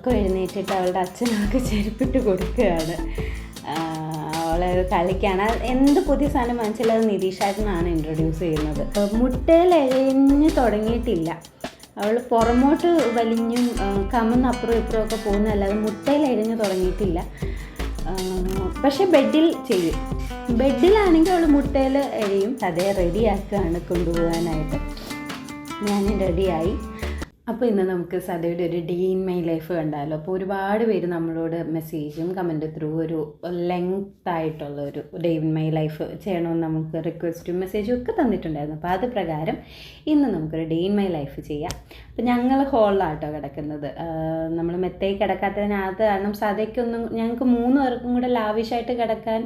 ഉറക്കം എഴുന്നേറ്റിട്ട് അവളുടെ അച്ഛനൊക്കെ ചെരുപ്പിട്ട് കൊടുക്കുകയാണ്. അവളെ കളിക്കാണ്. എന്ത് പുതിയ സാധനം അത് നിതീഷായിട്ടാണ് ഇൻട്രൊഡ്യൂസ് ചെയ്യുന്നത്. മുട്ടയിൽ എഴഞ്ഞ് തുടങ്ങിയിട്ടില്ല. അവൾ പുറമോട്ട് വലിഞ്ഞും കമ്മുന്ന കമന്ന് അപ്പുറം ഇപ്പുറം ഒക്കെ പോകുന്നതല്ലാതെ മുട്ടയിൽ എഴഞ്ഞ് തുടങ്ങിയിട്ടില്ല. പക്ഷെ ബെഡിൽ ചെയ്യും. ബെഡിലാണെങ്കിൽ അവൾ മുട്ടയിൽ എഴയും. അതേ റെഡിയാക്കുകയാണ് കൊണ്ടുപോകാനായിട്ട്. ഞാൻ റെഡിയായി അപ്പോൾ ഇന്ന് നമുക്ക് സദയുടെ ഒരു ഡേ ഇൻ മൈ ലൈഫ് കണ്ടാലോ. അപ്പോൾ ഒരുപാട് പേര് നമ്മളോട് മെസ്സേജും കമന്റ് ത്രൂ ഒരു ലെങ്ത് ആയിട്ടുള്ള ഒരു ഡേ ഇൻ മൈ ലൈഫ് ചെയ്യണമെന്ന് നമുക്ക് റിക്വസ്റ്റും മെസ്സേജും ഒക്കെ തന്നിട്ടുണ്ടായിരുന്നു. അപ്പോൾ അത് പ്രകാരം ഇന്ന് നമുക്കൊരു ഡേ ഇൻ മൈ ലൈഫ് ചെയ്യാം. അപ്പോൾ ഞങ്ങൾ ഹോളിലാട്ടോ കിടക്കുന്നത്. നമ്മൾ മെത്തയിൽ കിടക്കാത്തതിനകത്ത് കാരണം സദയ്ക്കൊന്നും ഞങ്ങൾക്ക് മൂന്ന് പേർക്കും കൂടെ ലാവിഷായിട്ട് കിടക്കാൻ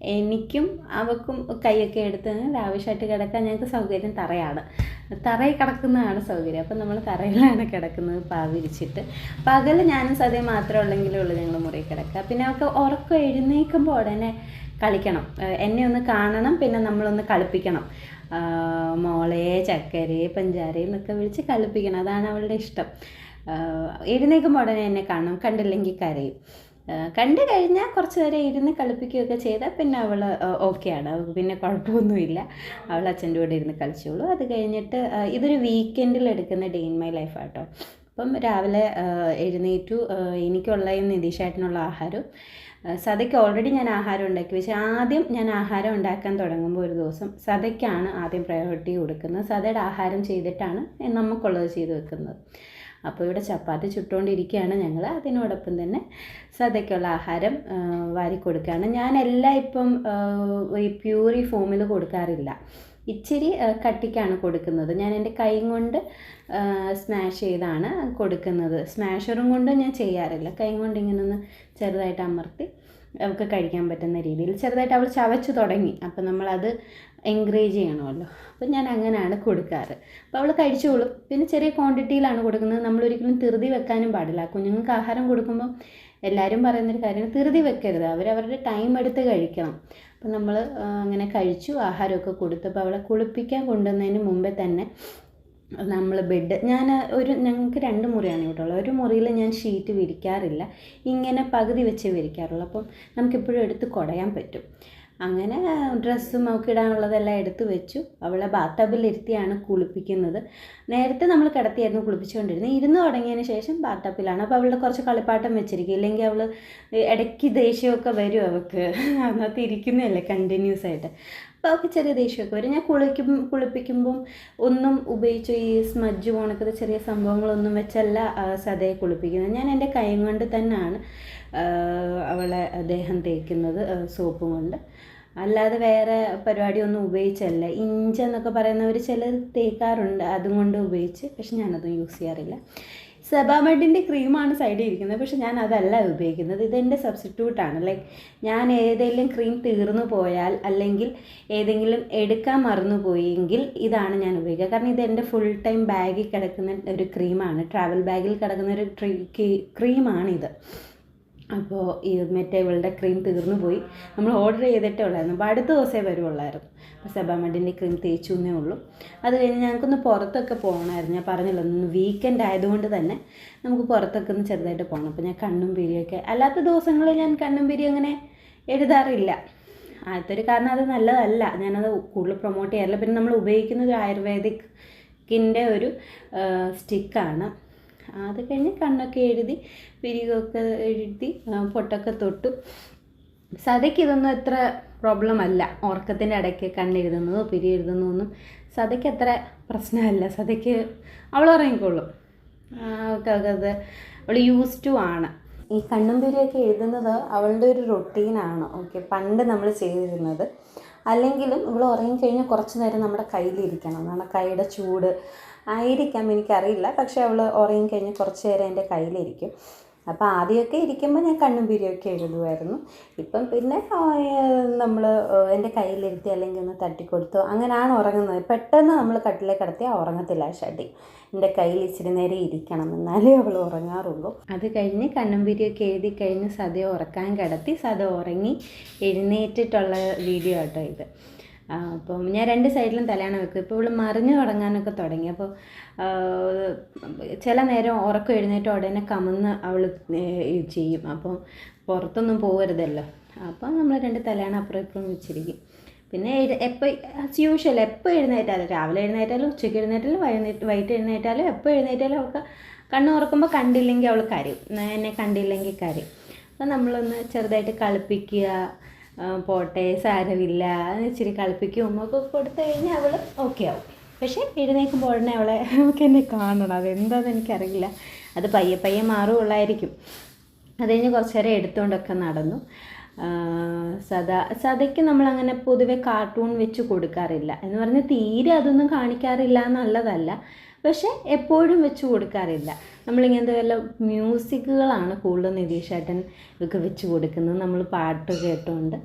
എനിക്കും അവക്കും കൈയൊക്കെ എടുത്ത് ലാവിഷായിട്ട് കിടക്കാൻ ഞങ്ങൾക്ക് സൗകര്യം തറയാണ്. തറയിൽ കിടക്കുന്നതാണ് സൗകര്യം. അപ്പം നമ്മൾ തറയിലാണ് കിടക്കുന്നത് പാവിരിച്ചിട്ട്. പകൽ ഞാനും സദ്യ മാത്രമേ ഉള്ളെങ്കിലേ ഉള്ളൂ ഞങ്ങൾ മുറി കിടക്കുക. പിന്നെ അവൾക്ക് ഉറക്കം എഴുന്നേൽക്കുമ്പോൾ ഉടനെ കളിക്കണം. എന്നെ ഒന്ന് കാണണം പിന്നെ നമ്മളൊന്ന് കളിപ്പിക്കണം. മോളെ ചക്കരെ പഞ്ചാരി എന്നൊക്കെ വിളിച്ച് കളിപ്പിക്കണം. അതാണ് അവളുടെ ഇഷ്ടം. എഴുന്നേൽക്കുമ്പോൾ ഉടനെ എന്നെ കാണണം. കണ്ടില്ലെങ്കിൽ കരയും. കണ്ടു കഴിഞ്ഞാൽ കുറച്ച് നേരം ഇരുന്ന് കളിപ്പിക്കുകയൊക്കെ ചെയ്താൽ പിന്നെ അവൾ ഓക്കെയാണ് അവൾക്ക് പിന്നെ കുഴപ്പമൊന്നുമില്ല. അവൾ അച്ഛന്റെ കൂടെ ഇരുന്ന് കളിച്ചോളൂ. അത് കഴിഞ്ഞിട്ട് ഇതൊരു വീക്കെൻഡിൽ എടുക്കുന്ന ഡേ ഇൻ മൈ ലൈഫ് ആട്ടോ. അപ്പം രാവിലെ എഴുന്നേറ്റു. എനിക്കുള്ളതും നിതീഷായിട്ടുള്ള ആഹാരം. സദയ്ക്ക് ഓൾറെഡി ഞാൻ ആഹാരം ഉണ്ടാക്കി വെച്ച്. ആദ്യം ഞാൻ ആഹാരം ഉണ്ടാക്കാൻ തുടങ്ങുമ്പോൾ ഒരു ദിവസം സദയ്ക്കാണ് ആദ്യം പ്രയോറിറ്റി കൊടുക്കുന്നത്. സദയുടെ ആഹാരം ചെയ്തിട്ടാണ് നമുക്കുള്ളത് ചെയ്ത് വെക്കുന്നത്. അപ്പോൾ ഇവിടെ ചപ്പാത്തി ചുട്ടുകൊണ്ടിരിക്കുകയാണ്. ഞങ്ങൾ അതിനോടൊപ്പം തന്നെ സദ്യക്കുള്ള ആഹാരം വാരി കൊടുക്കുകയാണ് ഞാൻ എല്ലാം ഇപ്പം ഈ പ്യൂറി ഫോമിൽ കൊടുക്കാറില്ല. ഇച്ചിരി കട്ടിക്കാണ് കൊടുക്കുന്നത്. ഞാൻ എന്റെ കൈ കൊണ്ട് സ്മാഷ് ചെയ്താണ് കൊടുക്കുന്നത്. സ്മാഷറും കൊണ്ട് ഞാൻ ചെയ്യാറില്ല. കൈ കൊണ്ട് ഇങ്ങനെ ഒന്ന് ചെറുതായിട്ട് അമർത്തി അവൾക്ക് കഴിക്കാൻ പറ്റുന്ന രീതിയിൽ ചെറുതായിട്ട് അവൾ ചവച്ചു തുടങ്ങി. അപ്പം നമ്മളത് എൻകറേജ് ചെയ്യണമല്ലോ. അപ്പം ഞാൻ അങ്ങനെയാണ് കൊടുക്കാറ്. അപ്പോൾ അവൾ കഴിച്ചോളും. പിന്നെ ചെറിയ ക്വാണ്ടിറ്റിയിലാണ് കൊടുക്കുന്നത്. നമ്മൾ ഒരിക്കലും ധൃതി വെക്കാനും പാടില്ല. കുഞ്ഞുങ്ങൾക്ക് ആഹാരം കൊടുക്കുമ്പോൾ എല്ലാവരും പറയുന്നൊരു കാര്യമാണ് ധൃതി വെക്കരുത്. അവരവരുടെ ടൈം എടുത്ത് കഴിക്കണം. അപ്പം നമ്മൾ അങ്ങനെ കഴിച്ചു ആഹാരമൊക്കെ കൊടുത്തപ്പോൾ അവളെ കുളിപ്പിക്കാൻ കൊണ്ടുവന്നതിന് മുമ്പേ തന്നെ നമ്മൾ ബെഡ് ഞാൻ ഒരു ഞങ്ങൾക്ക് രണ്ട് മുറിയാണ് ഇവിടെ ഉള്ളത് ഒരു മുറിയിൽ ഞാൻ ഷീറ്റ് വിരിക്കാറില്ല. ഇങ്ങനെ പകുതി വെച്ച് വിരിക്കാറുള്ളൂ. അപ്പം നമുക്കെപ്പോഴും എടുത്ത് കുടയാൻ പറ്റും. അങ്ങനെ ഡ്രസ്സും അവൾക്ക് ഇടാനുള്ളതെല്ലാം എടുത്ത് വെച്ചു. അവളെ ബാത്തബിൽ ഇരുത്തിയാണ് കുളിപ്പിക്കുന്നത്. നേരത്തെ നമ്മൾ കിടത്തിയായിരുന്നു കുളിപ്പിച്ചുകൊണ്ടിരുന്നത്. ഇരുന്ന് തുടങ്ങിയതിന് ശേഷം ബാത്തപ്പിലാണ് അപ്പോൾ അവളുടെ കുറച്ച് കളിപ്പാട്ടം വെച്ചിരിക്കും. ഇല്ലെങ്കിൽ അവൾ ഇടയ്ക്ക് ദേഷ്യമൊക്കെ വരും അവൾക്ക്. അതിനകത്ത് ഇരിക്കുന്നതല്ലേ കണ്ടിന്യൂസ് ആയിട്ട്. അപ്പോൾ അവൾക്ക് ചെറിയ ദേഷ്യമൊക്കെ വരും. ഞാൻ കുളിക്കും കുളിപ്പിക്കുമ്പം ഒന്നും ഉപയോഗിച്ച് ഈ സ്മജ്ജ് പോണക്കത്തെ ചെറിയ സംഭവങ്ങളൊന്നും വെച്ചല്ല സദയെ കുളിപ്പിക്കുന്നത്. ഞാൻ എന്റെ കൈ കൊണ്ട് തന്നെയാണ് അവളെ ദേഹം തേക്കുന്നത് സോപ്പും സോപ്പ് കൊണ്ട്. അല്ലാതെ വേറെ പരിപാടിയൊന്നും ഉപയോഗിച്ചല്ല. ഇഞ്ചെന്നൊക്കെ പറയുന്നവർ ചിലർ തേക്കാറുണ്ട് അതും കൊണ്ട് ഉപയോഗിച്ച്. പക്ഷെ ഞാനതും യൂസ് ചെയ്യാറില്ല. സെബാമെഡിന്റെ ക്രീമാണ് സൈഡിൽ ഇരിക്കുന്നത്. പക്ഷെ ഞാൻ അതല്ല ഉപയോഗിക്കുന്നത്. ഇതെന്റെ സബ്സ്റ്റിറ്റ്യൂട്ടാണ് ലൈക്ക് ഞാൻ ഏതെങ്കിലും ക്രീം തീർന്നു പോയാൽ അല്ലെങ്കിൽ ഏതെങ്കിലും എടുക്കാൻ മറന്നു പോയെങ്കിൽ ഇതാണ് ഞാൻ ഉപയോഗിക്കുക. കാരണം ഇത് എന്റെ ഫുൾ ടൈം ബാഗിൽ കിടക്കുന്ന ഒരു ക്രീമാണ് ട്രാവൽ ബാഗിൽ കിടക്കുന്ന ഒരു ക്രീമാണിത് അപ്പോൾ ഈ മറ്റേ ഇവളുടെ ക്രീം തീർന്നു പോയി. നമ്മൾ ഓർഡർ ചെയ്തിട്ടേ ഉള്ളായിരുന്നു. അപ്പോൾ അടുത്ത ദിവസമേ വരുവുള്ളായിരുന്നു. അപ്പോൾ സെബാമഡിന്റെ ക്രീം തേച്ചു എന്നേ ഉള്ളൂ. അത് കഴിഞ്ഞ് ഞങ്ങൾക്കൊന്ന് പുറത്തൊക്കെ പോകണമായിരുന്നു. ഞാൻ പറഞ്ഞല്ലോ ഒന്ന് വീക്കെൻഡ് ആയതുകൊണ്ട് തന്നെ നമുക്ക് പുറത്തൊക്കെ ഒന്ന് ചെറുതായിട്ട് പോകണം. അപ്പോൾ ഞാൻ കണ്ണും പിരിയൊക്കെ അല്ലാത്ത ദിവസങ്ങളിൽ ഞാൻ കണ്ണും പിരി അങ്ങനെ എഴുതാറില്ല. ഒരു കാരണം അത് നല്ലതല്ല. ഞാനത് കൂടുതൽ പ്രൊമോട്ട് ചെയ്യാറില്ല. പിന്നെ നമ്മൾ ഉപയോഗിക്കുന്നത് ഒരു ആയുർവേദിക്കിന്റെ ഒരു സ്റ്റിക്കാണ് അത് കഴിഞ്ഞ് കണ്ണൊക്കെ എഴുതി പിരികൊക്കെ എഴുതി പൊട്ടൊക്കെ തൊട്ടു. സതയ്ക്ക് ഇതൊന്നും എത്ര പ്രോബ്ലം അല്ല. ഉറക്കത്തിന്റെ ഇടയ്ക്ക് കണ്ണെഴുതുന്നതോ പിരി എഴുതുന്നതൊന്നും സതയ്ക്ക് അത്ര പ്രശ്നമല്ല. സതയ്ക്ക് അവൾ ഉറങ്ങിക്കോളും. അവൾക്കത് അവൾ യൂസ് ടു ആണ്. ഈ കണ്ണും പിരിയൊക്കെ എഴുതുന്നത് അവളുടെ ഒരു റൊട്ടീനാണ് ഓക്കെ പണ്ട് നമ്മൾ ചെയ്തിരുന്നത്. അല്ലെങ്കിലും ഇവൾ ഉറങ്ങിക്കഴിഞ്ഞാൽ കുറച്ച് നേരം നമ്മുടെ കയ്യിലിരിക്കണം. നമ്മുടെ കൈയുടെ ചൂട്. ആയിരിക്കാം എനിക്കറിയില്ല. പക്ഷേ അവൾ ഉറങ്ങിക്കഴിഞ്ഞാൽ കുറച്ച് നേരം എന്റെ കയ്യിലിരിക്കും. അപ്പോൾ ആദ്യമൊക്കെ ഇരിക്കുമ്പോൾ ഞാൻ കണ്ണും പിരിയൊക്കെ എഴുതുമായിരുന്നു ഇപ്പം പിന്നെ നമ്മൾ എന്റെ കയ്യിലിരുത്തി അല്ലെങ്കിൽ ഒന്ന് തട്ടിക്കൊടുത്തു അങ്ങനെയാണ് ഉറങ്ങുന്നത്. പെട്ടെന്ന് നമ്മൾ കട്ടിലെ കിടത്തിയാൽ ഉറങ്ങത്തില്ല. ഷടി എന്റെ കയ്യിൽ ഇച്ചിരി നേരം ഇരിക്കണം. എന്നാലേ അവൾ ഉറങ്ങാറുള്ളൂ. അത് കഴിഞ്ഞ് കണ്ണും പിരിയൊക്കെ എഴുതി കഴിഞ്ഞ് സദ്യ ഉറക്കാൻ കിടത്തി സദ ഉറങ്ങി എഴുന്നേറ്റിട്ടുള്ള വീഡിയോ ആട്ടോ ഇത്. അപ്പം ഞാൻ രണ്ട് സൈഡിലും തലയാണ് വെക്കും ഇപ്പോൾ ഇവൾ മറിഞ്ഞു തുടങ്ങാനൊക്കെ തുടങ്ങി. അപ്പോൾ ചില നേരം ഉറക്കം എഴുന്നേറ്റ് ഉടനെ കമന്ന് അവൾ ചെയ്യും. അപ്പോൾ പുറത്തൊന്നും പോകരുതല്ലോ അപ്പോൾ നമ്മൾ രണ്ട് തലയാണ് അപ്പുറം ഇപ്പുറം വെച്ചിരിക്കും. പിന്നെ എപ്പോൾ ആസ് യൂഷ്വൽ എപ്പോൾ എഴുന്നേറ്റാലും രാവിലെ എഴുന്നേറ്റാലും ഉച്ചയ്ക്ക് എഴുന്നേറ്റാലും വൈകുന്നേരം വൈകിട്ട് എഴുന്നേറ്റാലും എപ്പോൾ എഴുന്നേറ്റാലും അവൾക്ക് കണ്ണു തുറക്കുമ്പോൾ കണ്ടില്ലെങ്കിൽ അവൾ കരയും. എന്നെ കണ്ടില്ലെങ്കിൽ കരയും. അപ്പം നമ്മളൊന്ന് ചെറുതായിട്ട് കളിപ്പിക്കുക പോട്ടെ സാരമില്ല. ഇച്ചിരി കളിപ്പിക്കും ഉമ്മൊക്കെ കൊടുത്തു കഴിഞ്ഞാൽ അവൾ ഓക്കെ ആവും. പക്ഷേ എഴുന്നേൽക്കുമ്പോൾ ഉടനെ അവളെ നമുക്ക് എന്നെ കാണണം. അതെന്താണെന്ന് എനിക്കറിയില്ല. അത് പയ്യെ പയ്യെ മാറുകയുള്ളായിരിക്കും. അത് കഴിഞ്ഞ് കുറച്ച് നേരം എടുത്തുകൊണ്ടൊക്കെ നടന്നു. സദാ സദയ്ക്ക് നമ്മളങ്ങനെ പൊതുവെ കാർട്ടൂൺ വെച്ച് കൊടുക്കാറില്ല. എന്ന് പറഞ്ഞാൽ തീരെ അതൊന്നും കാണിക്കാറില്ല എന്നുള്ളതല്ല. പക്ഷേ എപ്പോഴും വെച്ച് കൊടുക്കാറില്ല. നമ്മളിങ്ങനത്തെ വല്ല മ്യൂസിക്കുകളാണ് കൂടുതലും നിതീഷേട്ടൻ ഇതൊക്കെ വെച്ച് കൊടുക്കുന്നത്. നമ്മൾ പാട്ട് കേട്ടുകൊണ്ട്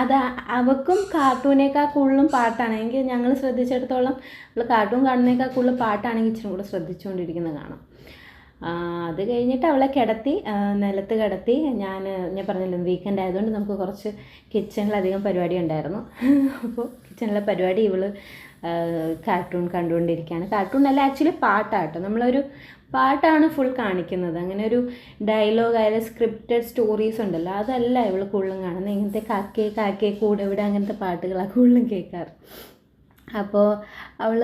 അത് അവക്കും കാർട്ടൂണേക്കാൾ കൂടുതലും പാട്ടാണ്. ഞങ്ങൾ ശ്രദ്ധിച്ചിടത്തോളം നമ്മൾ കാർട്ടൂൺ കാണുന്നേക്കാൾ കൂടുതൽ പാട്ടാണെങ്കിൽ ഇച്ചിരി കൂടെ ശ്രദ്ധിച്ചുകൊണ്ടിരിക്കുന്നത് കാണാം. അത് കഴിഞ്ഞിട്ട് അവളെ കിടത്തി നിലത്ത് കിടത്തി. ഞാൻ ഞാൻ പറഞ്ഞല്ലോ വീക്കെൻഡ് ആയതുകൊണ്ട് നമുക്ക് കുറച്ച് കിച്ചണിലധികം പരിപാടി ഉണ്ടായിരുന്നു. അപ്പോൾ കിച്ചണിലെ പരിപാടി ഇവൾ കാർട്ടൂൺ കണ്ടുകൊണ്ടിരിക്കുകയാണ്. കാർട്ടൂൺ അല്ല ആക്ച്വലി പാട്ടാട്ടോ. നമ്മളൊരു പാട്ടാണ് ഫുൾ കാണിക്കുന്നത്. അങ്ങനെ ഒരു ഡയലോഗ് ആയാലും സ്ക്രിപ്റ്റഡ് സ്റ്റോറീസ് ഉണ്ടല്ലോ അതല്ല ഇവൾ കൂടുതലും കാണുന്നത്. ഇങ്ങനത്തെ കാക്കേ കാക്കേ കൂടെ ഇവിടെ അങ്ങനത്തെ പാട്ടുകളാണ് കൂടുതലും കേൾക്കാറ്. അപ്പോൾ അവൾ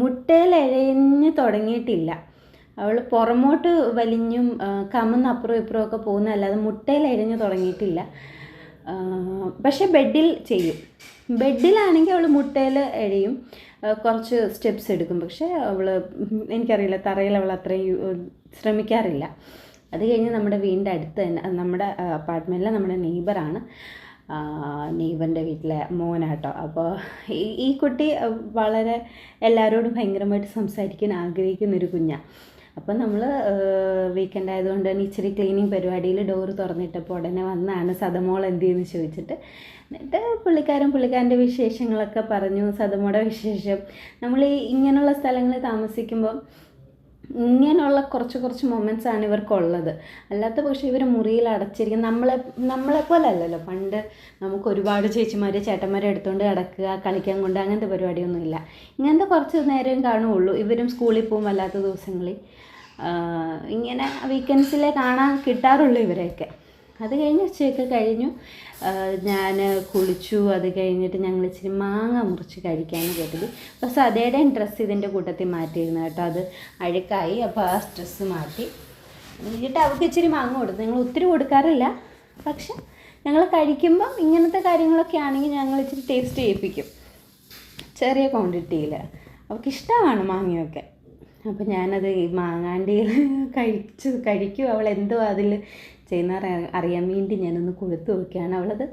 മുട്ടയിൽ എഴഞ്ഞ് തുടങ്ങിയിട്ടില്ല. അവൾ പുറമോട്ട് വലിഞ്ഞും കമന്ന് അപ്പുറം ഇപ്പുറം ഒക്കെ പോകുന്നതല്ലാതെ മുട്ടയിൽ എഴഞ്ഞ് തുടങ്ങിയിട്ടില്ല പക്ഷെ ബെഡിൽ ചെയ്യും. ബെഡിലാണെങ്കിൽ അവൾ മുട്ടയിൽ എഴയും. കുറച്ച് സ്റ്റെപ്സ് എടുക്കും. പക്ഷേ അവൾ എനിക്കറിയില്ല തറയിൽ അവൾ അത്രയും ശ്രമിക്കാറില്ല. അത് കഴിഞ്ഞ് നമ്മുടെ വീടിന്റെ അടുത്ത് തന്നെ നമ്മുടെ അപ്പാർട്ട്മെന്റിലെ നമ്മുടെ നെയ്ബറാണ്. നെയ്ബറിന്റെ വീട്ടിലെ മോനാട്ടോ. അപ്പോൾ ഈ കുട്ടി വളരെ എല്ലാവരോടും ഭയങ്കരമായിട്ട് സംസാരിക്കാൻ ആഗ്രഹിക്കുന്നൊരു കുഞ്ഞാണ് അപ്പം നമ്മൾ വീക്കെൻഡ് ആയതുകൊണ്ട് തന്നെ ഇച്ചിരി ക്ലീനിങ് പരിപാടിയിൽ ഡോറ് തുറന്നിട്ടപ്പോൾ ഉടനെ വന്നാണ് സദമോൾ എന്ത് ചെയ്യുന്നു ചോദിച്ചിട്ട്. എന്നിട്ട് പുള്ളിക്കാരൻ പുള്ളിക്കാരന്റെ വിശേഷങ്ങളൊക്കെ പറഞ്ഞു. സദമോടെ വിശേഷം. നമ്മൾ ഈ ഇങ്ങനെയുള്ള സ്ഥലങ്ങളിൽ താമസിക്കുമ്പോൾ ഇങ്ങനെയുള്ള കുറച്ച് കുറച്ച് മൊമെന്റ്സ് ആണ് ഇവർക്കുള്ളത്. അല്ലാത്ത പക്ഷേ ഇവർ മുറിയിൽ അടച്ചിരിക്കും നമ്മളെ നമ്മളെ പോലെ അല്ലല്ലോ പണ്ട് നമുക്ക് ഒരുപാട് ചേച്ചിമാർ ചേട്ടന്മാരെ എടുത്തുകൊണ്ട് കിടക്കുക കളിക്കാൻ കൊണ്ട് അങ്ങനത്തെ പരിപാടിയൊന്നുമില്ല. ഇങ്ങനത്തെ കുറച്ച് നേരം കാണുകയുള്ളൂ. ഇവരും സ്കൂളിൽ പോകും അല്ലാത്ത ദിവസങ്ങളിൽ. ഇങ്ങനെ വീക്കെൻഡ്സിലെ കാണാൻ കിട്ടാറുള്ളൂ ഇവരെയൊക്കെ. അത് കഴിഞ്ഞ് ഉച്ചയൊക്കെ കഴിഞ്ഞു. ഞാൻ കുളിച്ചു. അത് കഴിഞ്ഞിട്ട് ഞങ്ങൾ ഇച്ചിരി മാങ്ങ മുറിച്ച് കഴിക്കാമെന്ന് കരുതി. അപ്പോൾ സദയുടെ ഡ്രസ്സ് ഇതിന്റെ കൂട്ടത്തിൽ മാറ്റിയിരുന്നു കേട്ടോ. അത് അഴുക്കായി. അപ്പോൾ ആ ഡ്രസ്സ് മാറ്റി. എന്നിട്ട് അവൾക്ക് ഇച്ചിരി മാങ്ങ കൊടുത്തു. ഞങ്ങൾ ഒത്തിരി കൊടുക്കാറില്ല. പക്ഷെ ഞങ്ങൾ കഴിക്കുമ്പം ഇങ്ങനത്തെ കാര്യങ്ങളൊക്കെ ആണെങ്കിൽ ഞങ്ങൾ ഇച്ചിരി ടേസ്റ്റ് ചെയ്യിപ്പിക്കും. ചെറിയ ക്വാണ്ടിറ്റിയിൽ അവൾക്ക് ഇഷ്ടമാണ് മാങ്ങയൊക്കെ. അപ്പോൾ ഞാനത് ഈ മാങ്ങാണ്ടിയിൽ കഴിച്ചു. കഴിക്കും അവൾ എന്തോ അതിൽ ചെയ്യുന്ന അറി- അറിയാൻ വേണ്ടി ഞാനൊന്ന് കൊടുത്തു നോക്കിയാണ് അവളത്.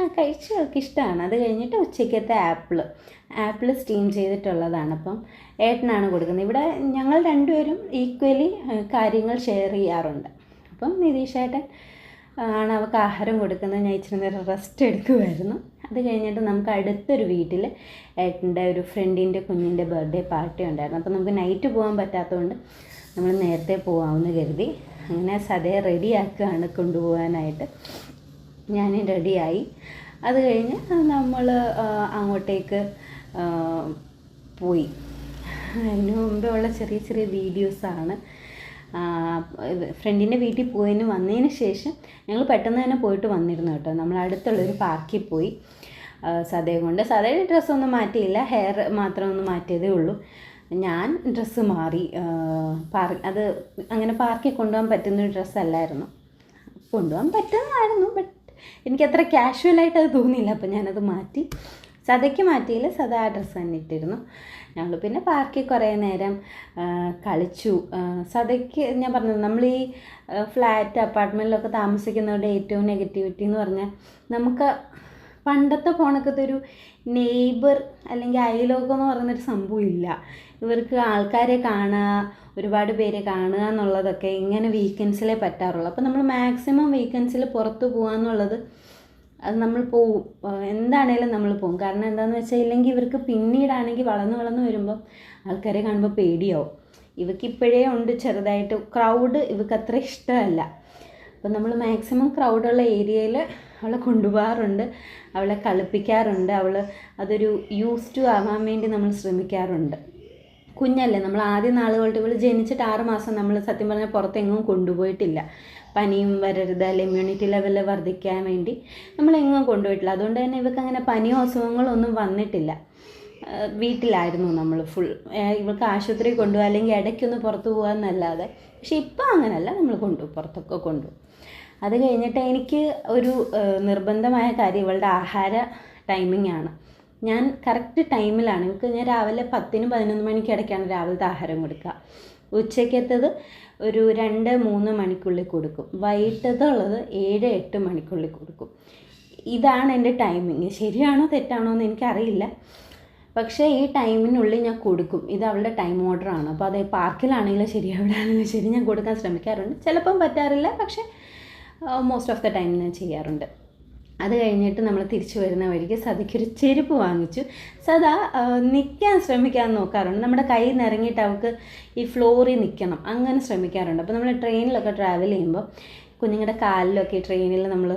ആ കഴിച്ചു അവൾക്ക് ഇഷ്ടമാണ്. അത് കഴിഞ്ഞിട്ട് ഉച്ചയ്ക്കത്തെ ആപ്പിൾ ആപ്പിൾ സ്റ്റീം ചെയ്തിട്ടുള്ളതാണ്. അപ്പം ഏട്ടനാണ് കൊടുക്കുന്നത്. ഇവിടെ ഞങ്ങൾ രണ്ടുപേരും ഈക്വലി കാര്യങ്ങൾ ഷെയർ ചെയ്യാറുണ്ട്. അപ്പം നിതീഷേട്ടൻ ആണ് അവൾക്ക് ആഹാരം കൊടുക്കുന്നത്. ഞാൻ ഇച്ചിരി നേരം റെസ്റ്റ് എടുക്കുമായിരുന്നു. അത് കഴിഞ്ഞിട്ട് നമുക്ക് അടുത്തൊരു വീട്ടിൽ ഏട്ടന്റെ ഒരു ഫ്രണ്ടിന്റെ കുഞ്ഞിന്റെ ബർത്ത്ഡേ പാർട്ടി ഉണ്ടായിരുന്നു. അപ്പോൾ നമുക്ക് നൈറ്റ് പോകാൻ പറ്റാത്തതുകൊണ്ട് നമ്മൾ നേരത്തെ പോകാമെന്ന് കരുതി അങ്ങനെ സദയ റെഡിയാക്കുകയാണ് കൊണ്ടുപോകാനായിട്ട്. ഞാൻ റെഡിയായി. അത് കഴിഞ്ഞ് നമ്മൾ അങ്ങോട്ടേക്ക് പോയി. അതിന് മുമ്പേ ഉള്ള ചെറിയ ചെറിയ വീഡിയോസാണ്. ഫ്രണ്ടിന്റെ വീട്ടിൽ പോയതിന് വന്നതിന് ശേഷം ഞങ്ങൾ പെട്ടെന്ന് തന്നെ പോയിട്ട് വന്നിരുന്നു കേട്ടോ. നമ്മൾ അടുത്തുള്ളൊരു പാർക്കിൽ പോയി. സദയെ കൊണ്ട്. സദയുടെ ഡ്രസ്സൊന്നും മാറ്റിയില്ല. ഹെയർ മാത്രം ഒന്ന് മാറ്റിയതേ ഉള്ളൂ. ഞാൻ ഡ്രസ്സ് മാറി പാർ അത് അങ്ങനെ പാർക്കിൽ കൊണ്ടുപോകാൻ പറ്റുന്ന ഡ്രസ്സ് ഡ്രസ്സല്ലായിരുന്നു കൊണ്ടുപോകാൻ പറ്റുന്നതായിരുന്നു ബട്ട് എനിക്കത്ര കാഷ്വലായിട്ട് അത് തോന്നിയില്ല അപ്പോൾ ഞാനത് മാറ്റി. സദയ്ക്ക് മാറ്റിയില്ല സദ ആ ഡ്രസ്സ് തന്നെ ഇട്ടിരുന്നു. ഞങ്ങൾ പിന്നെ പാർക്കിൽ കുറേ നേരം കളിച്ചു. സദയ്ക്ക് ഞാൻ പറഞ്ഞത് നമ്മൾ ഈ ഫ്ലാറ്റ് അപ്പാർട്ട്മെന്റിലൊക്കെ താമസിക്കുന്നവരുടെ ഏറ്റവും നെഗറ്റിവിറ്റി എന്ന് പറഞ്ഞാൽ നമുക്ക് പണ്ടത്തെ പോണക്കത്തെ ഒരു നെയ്ബർ അല്ലെങ്കിൽ അയലോകം എന്ന് പറയുന്നൊരു സംഭവം ഇല്ല. ഇവർക്ക് ആൾക്കാരെ കാണുക ഒരുപാട് പേര് കാണുക എന്നുള്ളതൊക്കെ ഇങ്ങനെ വീക്കെൻഡ്സിലേ പറ്റാറുള്ളൂ. അപ്പോൾ നമ്മൾ മാക്സിമം വീക്കെൻഡ്സിൽ പുറത്ത് പോകാന്നുള്ളത് അത് നമ്മൾ പോവും. എന്താണേലും നമ്മൾ പോകും കാരണം എന്താണെന്ന് വെച്ചാൽ ഇല്ലെങ്കിൽ ഇവർക്ക് പിന്നീടാണെങ്കിൽ വളർന്ന് വളർന്ന് വരുമ്പോൾ ആൾക്കാരെ കാണുമ്പോൾ പേടിയാവും. ഇവർക്ക് ഇപ്പോഴേ ഉണ്ട് ചെറുതായിട്ട്. ക്രൗഡ് ഇവർക്ക് അത്ര ഇഷ്ടമല്ല. അപ്പോൾ നമ്മൾ മാക്സിമം ക്രൗഡുള്ള ഏരിയയിൽ അവളെ കൊണ്ടുപോകാറുണ്ട്. അവളെ കളിപ്പിക്കാറുണ്ട്. അവൾ അതൊരു യൂസ് ടു ആവാൻ വേണ്ടി നമ്മൾ ശ്രമിക്കാറുണ്ട്. കുഞ്ഞല്ലേ നമ്മൾ ആദ്യ നാളുകളുടെ ഇവൾ ജനിച്ചിട്ട് ആറ് മാസം നമ്മൾ സത്യം പറഞ്ഞാൽ പുറത്തെങ്ങും കൊണ്ടുപോയിട്ടില്ല. പനിയും വരരുത് അല്ലെ ഇമ്മ്യൂണിറ്റി ലെവൽ വർദ്ധിക്കാൻ വേണ്ടി നമ്മളെങ്ങും കൊണ്ടുപോയിട്ടില്ല. അതുകൊണ്ട് തന്നെ ഇവർക്ക് അങ്ങനെ പനിയോ അസുഖങ്ങളൊന്നും വന്നിട്ടില്ല. വീട്ടിലായിരുന്നു നമ്മൾ ഫുൾ ഇവൾക്ക് ആശുപത്രി കൊണ്ടുപോകുക അല്ലെങ്കിൽ ഇടയ്ക്കൊന്ന് പുറത്ത് പോകാമെന്നല്ലാതെ പക്ഷേ ഇപ്പം അങ്ങനല്ല നമ്മൾ കൊണ്ടുപോകും പുറത്തൊക്കെ കൊണ്ടുപോകും. അത് കഴിഞ്ഞിട്ട് എനിക്ക് ഒരു നിർബന്ധമായ കാര്യം ഇവളുടെ ആഹാര ടൈമിംഗ് ആണ്. ഞാൻ കറക്റ്റ് ടൈമിലാണ് എനിക്ക് ഞാൻ രാവിലെ പത്തിനും പതിനൊന്ന് മണിക്ക് ഇടയ്ക്കാണ് രാവിലത്തെ ആഹാരം കൊടുക്കുക. ഉച്ചയ്ക്കത്തത് ഒരു രണ്ട് മൂന്ന് മണിക്കുള്ളിൽ കൊടുക്കും. വൈകിട്ടത്തുള്ളത് ഏഴ് എട്ട് മണിക്കുള്ളിൽ കൊടുക്കും. ഇതാണ് എന്റെ ടൈമിങ് ശരിയാണോ തെറ്റാണോ എന്ന് എനിക്കറിയില്ല. പക്ഷേ ഈ ടൈമിനുള്ളിൽ ഞാൻ കൊടുക്കും. ഇത് അവളുടെ ടൈം ഓർഡറാണ് അപ്പോൾ അതേ പാർക്കിലാണെങ്കിലും ശരി എവിടെയാണെങ്കിലും ശരി ഞാൻ കൊടുക്കാൻ ശ്രമിക്കാറുണ്ട്. ചിലപ്പം പറ്റാറില്ല പക്ഷേ മോസ്റ്റ് ഓഫ് ദ ടൈം ഞാൻ ചെയ്യാറുണ്ട്. അത് കഴിഞ്ഞിട്ട് നമ്മൾ തിരിച്ചു വരുന്ന വഴിക്ക് സദയ്ക്കൊരു ചെരുപ്പ് വാങ്ങിച്ചു. സദാ നിൽക്കാൻ ശ്രമിക്കാൻ നോക്കാറുണ്ട്. നമ്മുടെ കൈ നിറങ്ങിയിട്ട് അവൾക്ക് ഈ ഫ്ലോറിൽ നിൽക്കണം അങ്ങനെ ശ്രമിക്കാറുണ്ട്. അപ്പോൾ നമ്മൾ ട്രെയിനിലൊക്കെ ട്രാവൽ ചെയ്യുമ്പോൾ കുഞ്ഞുങ്ങളുടെ കാലിലൊക്കെ ട്രെയിനിൽ നമ്മൾ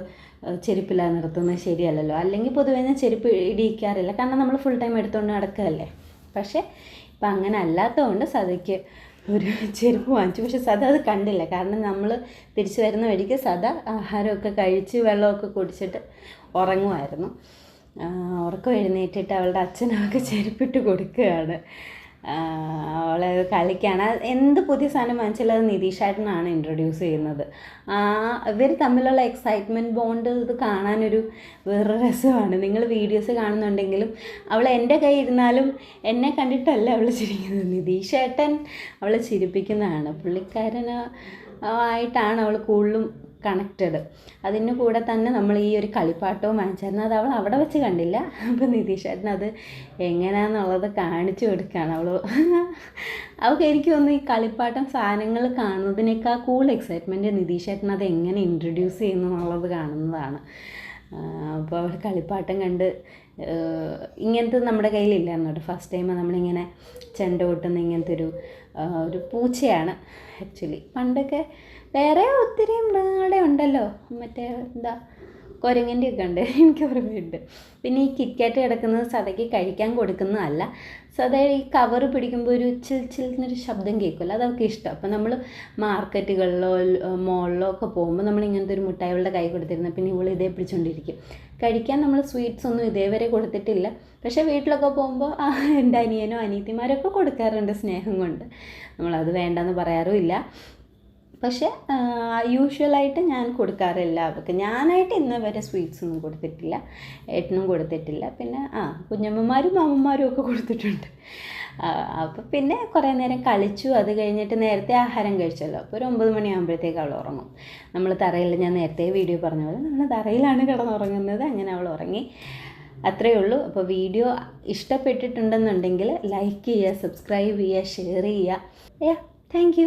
ചെരുപ്പില്ലാതെ നിർത്തുന്നത് ശരിയല്ലല്ലോ. അല്ലെങ്കിൽ പൊതുവേ ഞാൻ ചെരുപ്പ് ഇടിയിക്കാറില്ല. കാരണം നമ്മൾ ഫുൾ ടൈം എടുത്തുകൊണ്ട് നടക്കുകയല്ലേ പക്ഷേ ഇപ്പം അങ്ങനെ അല്ലാത്തതുകൊണ്ട് സദയ്ക്ക് ഒരു ചെരുപ്പ് വാങ്ങിച്ചു. പക്ഷെ സദ അത് കണ്ടില്ല. കാരണം നമ്മൾ തിരിച്ചു വരുന്ന വഴിക്ക് സദ ആഹാരമൊക്കെ കഴിച്ച് വെള്ളമൊക്കെ കുടിച്ചിട്ട് ഉറങ്ങുമായിരുന്നു. ഉറക്കം എഴുന്നേറ്റിട്ട് അവളുടെ അച്ഛനൊക്കെ ചെരുപ്പിട്ട് കൊടുക്കുകയാണ്. ആ, അവളെ കളിക്കാണ്. എന്ത് പുതിയ സാധനം വാങ്ങിച്ചാലും അത് നിതീഷായിട്ടനാണ് ഇൻട്രൊഡ്യൂസ് ചെയ്യുന്നത്. ആ ഇവർ തമ്മിലുള്ള എക്സൈറ്റ്മെന്റ് ബോണ്ട് ഇത് കാണാനൊരു വേറെ രസമാണ്. നിങ്ങൾ വീഡിയോസ് കാണുന്നുണ്ടെങ്കിലും അവൾ എന്റെ കൈ ഇരുന്നാലും എന്നെ കണ്ടിട്ടല്ല അവൾ ചിരിക്കുന്നത്. നിതീഷേട്ടൻ അവളെ ചിരിപ്പിക്കുന്നതാണ്. പുള്ളിക്കാരന് ആയിട്ടാണ് അവൾ കൂടുതലും കണക്റ്റഡ് അതിന് കൂടെ തന്നെ നമ്മൾ ഈ ഒരു കളിപ്പാട്ടവും വാങ്ങിച്ചായിരുന്നു. അത് അവൾ അവിടെ വെച്ച് കണ്ടില്ല. അപ്പോൾ നിതീഷേട്ടൻ അത് എങ്ങനെയാണെന്നുള്ളത് കാണിച്ചു കൊടുക്കുകയാണ് അവൾ അവൾക്ക് എനിക്ക് തോന്നുന്നു ഈ കളിപ്പാട്ടം സാധനങ്ങൾ കാണുന്നതിനേക്കാൾ കൂൾ എക്സൈറ്റ്മെന്റ് നിതീഷേട്ടൻ അത് എങ്ങനെ ഇൻട്രൊഡ്യൂസ് ചെയ്യുന്നു എന്നുള്ളത് കാണുന്നതാണ് അപ്പോൾ അവൾ കളിപ്പാട്ടം കണ്ട് ഇങ്ങനത്തെ നമ്മുടെ കയ്യിലില്ലായിരുന്നു കേട്ടോ. ഫസ്റ്റ് ടൈം നമ്മളിങ്ങനെ ചെണ്ട കൊട്ടുന്ന ഇങ്ങനത്തെ ഒരു ഒരു പൂച്ചയാണ്. ആക്ച്വലി പണ്ടൊക്കെ വേറെ ഒത്തിരി മൃഗങ്ങളുടെ ഉണ്ടല്ലോ. മറ്റേ എന്താ കുരങ്ങന്റെ ഒക്കെ ഉണ്ട്. എനിക്ക് ഓർമ്മയുണ്ട്. പിന്നെ ഈ കിറ്റ്കാറ്റ് കിടക്കുന്നത് സദയ്ക്ക് കഴിക്കാൻ കൊടുക്കുന്നതല്ല. സദ ഈ കവർ പിടിക്കുമ്പോൾ ഒരു ചിൽ ചിൽ എന്നൊരു ശബ്ദം കേൾക്കുമല്ലോ. അത് അവൾക്ക് ഇഷ്ടം. അപ്പം നമ്മൾ മാർക്കറ്റുകളിലോ മോളിലോ ഒക്കെ പോകുമ്പോൾ നമ്മൾ ഇങ്ങനത്തെ ഒരു മുട്ടായികളുടെ കൈ കൊടുത്തിരുന്ന പിന്നെ ഇവൾ ഇതേ പിടിച്ചുകൊണ്ടിരിക്കും. കഴിക്കാൻ നമ്മൾ സ്വീറ്റ്സ് ഒന്നും ഇതേവരെ കൊടുത്തിട്ടില്ല. പക്ഷേ വീട്ടിലൊക്കെ പോകുമ്പോൾ എന്റെ അനിയനോ അനിയത്തിമാരൊക്കെ കൊടുക്കാറുണ്ട് സ്നേഹം കൊണ്ട്. നമ്മളത് വേണ്ടെന്ന് പറയാറുമില്ല. പക്ഷേ യൂഷ്വലായിട്ട് ഞാൻ കൊടുക്കാറില്ല അവർക്ക് ഞാനായിട്ട് ഇന്ന് വരെ സ്വീറ്റ്സ് ഒന്നും കൊടുത്തിട്ടില്ല ഏട്ടനും കൊടുത്തിട്ടില്ല. പിന്നെ ആ കുഞ്ഞമ്മമാരും അമ്മമാരും ഒക്കെ കൊടുത്തിട്ടുണ്ട്. അപ്പോൾ പിന്നെ കുറേ നേരം കളിച്ചു. അത് കഴിഞ്ഞിട്ട് നേരത്തെ ആഹാരം കഴിച്ചല്ലോ. അപ്പോൾ ഒരു ഒമ്പത് മണിയാകുമ്പോഴത്തേക്ക് അവൾ ഉറങ്ങും. നമ്മൾ തറയിൽ ഞാൻ നേരത്തെ വീഡിയോ പറഞ്ഞ പോലെ നമ്മൾ തറയിലാണ് കിടന്നുറങ്ങുന്നത്. അങ്ങനെ അവൾ ഉറങ്ങി. അത്രയേ ഉള്ളൂ. അപ്പോൾ വീഡിയോ ഇഷ്ടപ്പെട്ടിട്ടുണ്ടെന്നുണ്ടെങ്കിൽ ലൈക്ക് ചെയ്യുക സബ്സ്ക്രൈബ് ചെയ്യുക ഷെയർ ചെയ്യുക. Yeah thank